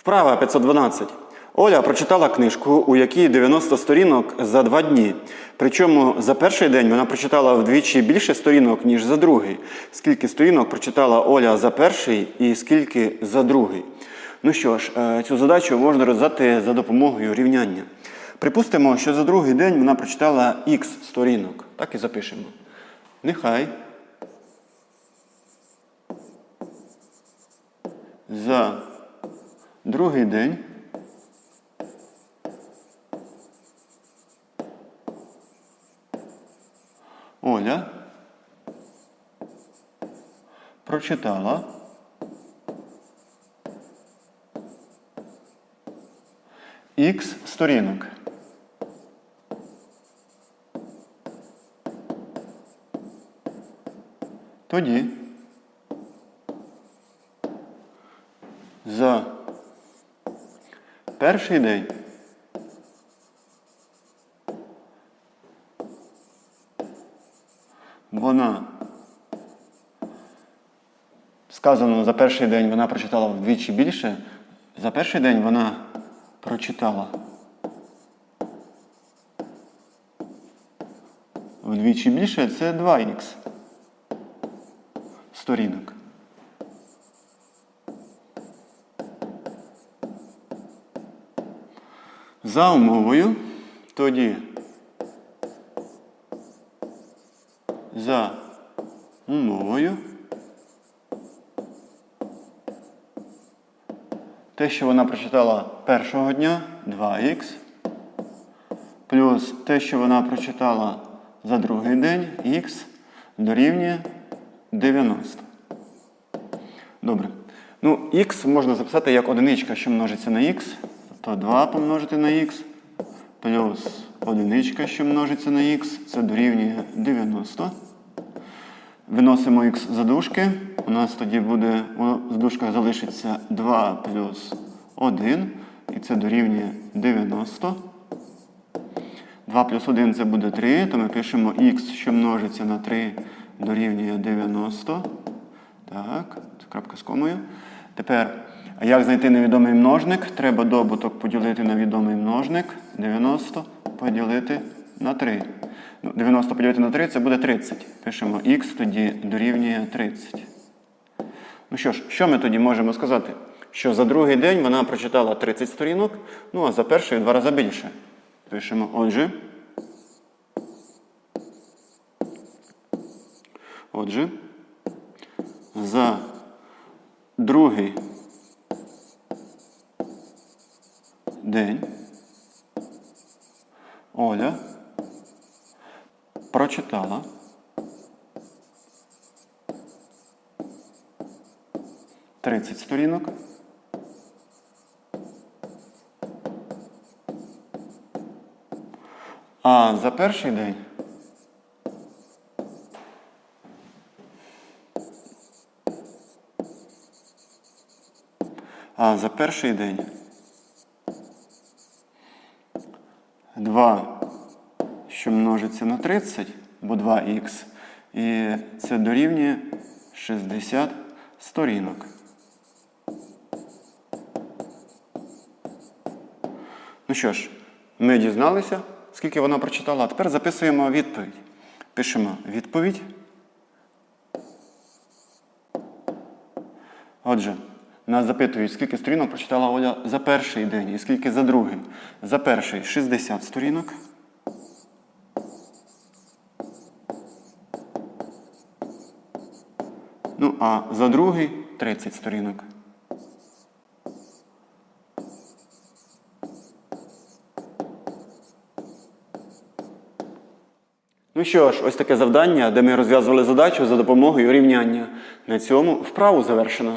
Вправа 512. Оля прочитала книжку, у якій 90 сторінок за два дні. Причому за перший день вона прочитала вдвічі більше сторінок, ніж за другий. Скільки сторінок прочитала Оля за перший і скільки за другий. Ну що ж, е, цю задачу можна розв'язати за допомогою рівняння. Припустимо, що за другий день вона прочитала х сторінок. Так і запишемо. Нехай за другий день. Оля. Прочитала. Х сторінок. Тоді за перший день вона сказано за перший день вона прочитала вдвічі більше. За перший день вона прочитала вдвічі більше це 2х сторінок. За умовою тоді за умовою те, що вона прочитала першого дня 2х, плюс те, що вона прочитала за другий день х дорівнює 90. Добре. Ну, х можна записати як одиничка, що множиться на х, то 2 помножити на х, плюс одиничка, що множиться на х, це дорівнює 90. Виносимо х за дужки. У нас тоді буде у дужках залишиться 2 плюс 1, і це дорівнює 90. 2 плюс 1 це буде 3, то ми пишемо х, що множиться на 3, дорівнює 90. Так, це крапка з комою. Тепер, як знайти невідомий множник? Треба добуток поділити на відомий множник. 90 поділити на 3. Ну, 90 поділити на 3 це буде 30. Пишемо х тоді дорівнює 30. Ну що ж, що ми тоді можемо сказати? Що за другий день вона прочитала 30 сторінок, ну а за перший в два рази більше. Пишемо, отже. Отже, за другий день Оля прочитала тридцять сторінок. А за перший день А за перший день 2, що множиться на 30, бо 2х, і це дорівнює 60 сторінок. Ну що ж, ми дізналися, скільки вона прочитала. Тепер записуємо відповідь. Пишемо відповідь. Отже, нас запитують, скільки сторінок прочитала Оля за перший день і скільки за другий. За перший 60 сторінок. Ну, а за другий 30 сторінок. Ну що ж, ось таке завдання, де ми розв'язували задачу за допомогою рівняння. На цьому вправу завершено.